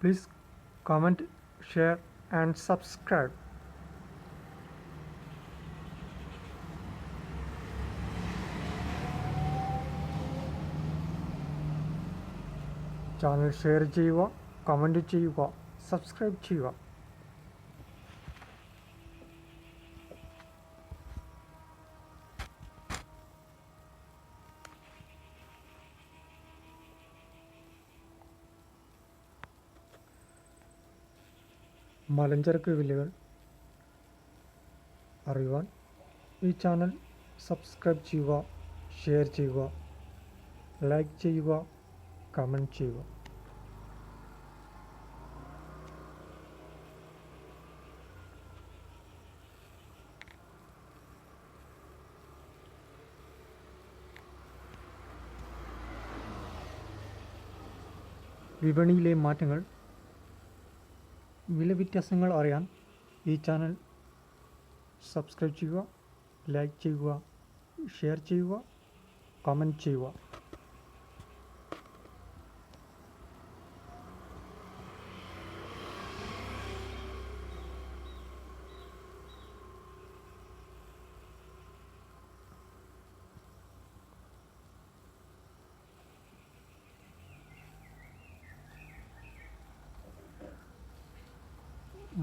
Please comment, share, and subscribe. Channel share ചെയ്യുക comment ചെയ്യുക subscribe ചെയ്യുക മലഞ്ചരക്ക് വിലകൾ അറിയുവാൻ ഈ ചാനൽ സബ്സ്ക്രൈബ് ചെയ്യുക ഷെയർ ചെയ്യുക ലൈക്ക് ചെയ്യുക കമന്റ് ചെയ്യുക. വിപണിയിലെ മാറ്റങ്ങൾ വില വ്യത്യാസങ്ങൾ അറിയാൻ ഈ ചാനൽ സബ്സ്ക്രൈബ് ചെയ്യുക ലൈക്ക് ചെയ്യുക ഷെയർ ചെയ്യുക കമന്റ് ചെയ്യുക.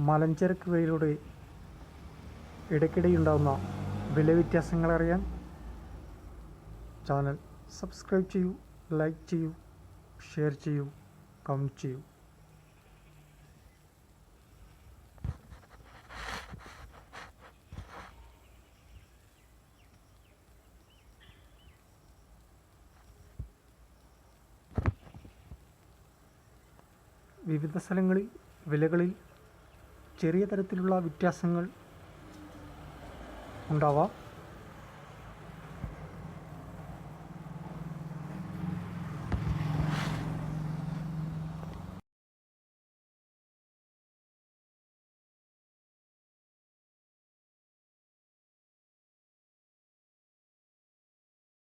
മലഞ്ചരക്ക് വിലയുടെ ഇടയ്ക്കിടെയുണ്ടാകുന്ന വില വ്യത്യാസങ്ങൾ അറിയാൻ ചാനൽ സബ്സ്ക്രൈബ് ചെയ്യൂ ലൈക്ക് ചെയ്യൂ ഷെയർ ചെയ്യൂ കമന്റ് ചെയ്യൂ. വിവിധ സ്ഥലങ്ങളിൽ വിലകളിൽ ചെറിയ തരത്തിലുള്ള വ്യത്യാസങ്ങൾ ഉണ്ടാവാം.